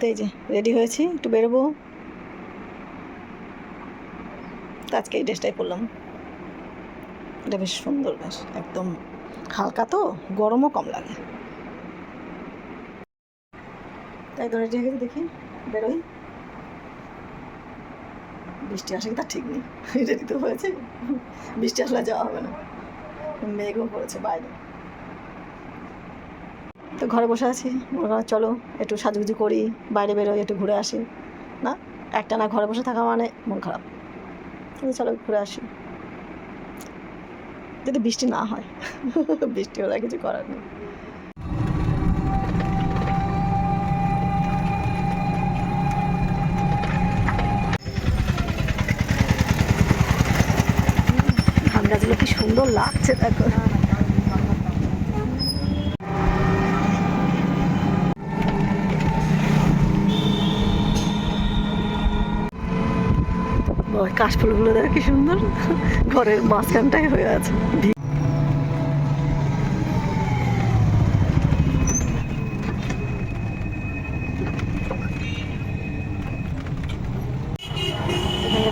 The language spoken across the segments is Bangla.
তো এই যে রেডি হয়েছি, একটু বেরোবো। আজকে এই ড্রেসটাই পরলাম। এটা বেশ সুন্দর বেশ, একদম হালকা তো, গরমও কম লাগে। তাই তো রেডি হয়ে গেছে, দেখি, বেরোই। বৃষ্টি আসে কি তার ঠিক নেই রেডি তো হয়েছে। বৃষ্টি আসলে যাওয়া হবে না। মেঘও পড়েছে বাইরে। তো ঘরে বসে আছি। চলো, একটু সাজুগুজু করি, বাইরে বেরোই, একটু ঘুরে আসি। না, একটা না ঘরে বসে থাকা মানে মন খারাপ। চলো, ঘুরে আসি। যদি বৃষ্টি না হয়, বৃষ্টি হলে কিছু করার নেই। কি সুন্দর লাগছে দেখো। কাশফুলগুলো দেখো কি সুন্দর। ঘরের মাঝখানটাই হয়ে আছে।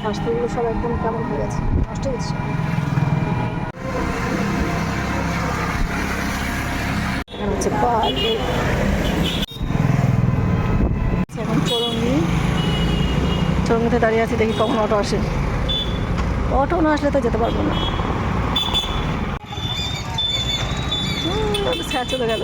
কাশফুলগুলো সব একদম কেমন হয়ে গেছে? নষ্ট হচ্ছে এখন চরঙ্গি চরঙ্গিতে দাঁড়িয়ে আছি, দেখি কখন অটো আসে। অটো না আসলে তো যেতে পারব না। স্যার চলে গেল।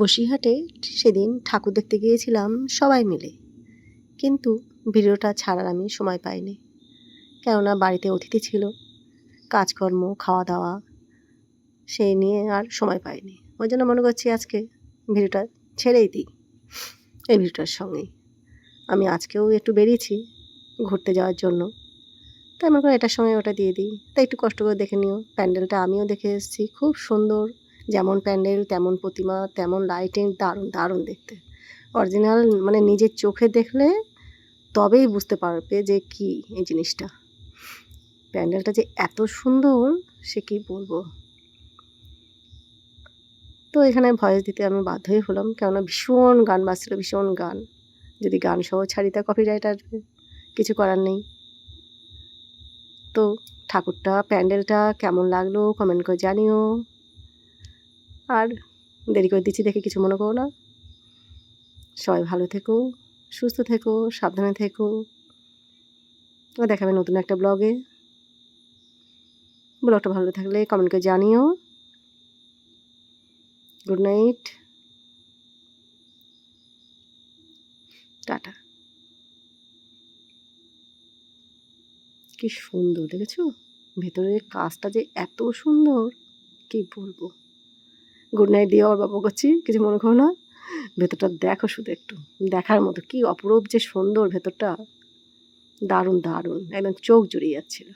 বসিরহাটে সেদিন ঠাকুর দেখতে গিয়েছিলাম সবাই মিলে। কিন্তু ভিডিওটা ছাড়ার আমি সময় পাইনি। কেননা বাড়িতে অতিথি ছিল, কাজকর্ম খাওয়া দাওয়া সেই নিয়ে আর সময় পাইনি। ওই জন্য মনে করছি আজকে ভিডিওটা ছেড়েই দিই, এই ভিডিওটার সঙ্গেই। আমি আজকেও একটু বেরিয়েছি ঘুরতে যাওয়ার জন্য। তাই মনে করি এটার সঙ্গে ওটা দিয়ে দিই। তাই একটু কষ্ট করে দেখে নিও। প্যান্ডেলটা আমিও দেখে এসেছি। খুব সুন্দর যেমন প্যান্ডেল, তেমন প্রতিমা, তেমন লাইটিং দারুণ দারুণ দেখতে। অরিজিনাল মানে নিজের চোখে দেখলে তবেই বুঝতে পারবে যে কি এই জিনিসটা। প্যান্ডেলটা যে এত সুন্দর, সে কি বলব? তো এখানে ভয়েস দিতে আমি বাধ্যই হলাম, কেননা ভীষণ গান বাজছিল, ভীষণ গান। যদি গান সহ ছাড়ি তা কপিরাইট আসবে, কিছু করার নেই। তো ঠাকুরটা, প্যান্ডেলটা কেমন লাগল কমেন্ট করে জানিও। আর দেরি করে দিচ্ছি দেখে কিছু মনে করো না। সবাই ভালো থেকো, সুস্থ থেকো, সাবধানে থেকো। ও দেখাবে নতুন একটা ব্লগে। ব্লগটা ভালো থাকলে কমেন্ট করে জানিও। গুড নাইট টাটা। কি সুন্দর, দেখেছ? ভেতরের কাজটা যে এত সুন্দর, কি বলব? গুড নাইট দিয়ে আবার বাবা করছি কিছু মনে করো না। ভেতরটা দেখো শুধু একটু। দেখার মতো কি অপরূপ যে সুন্দর ভেতরটা। দারুণ দারুণ। একদম চোখ জুড়িয়ে যাচ্ছিল।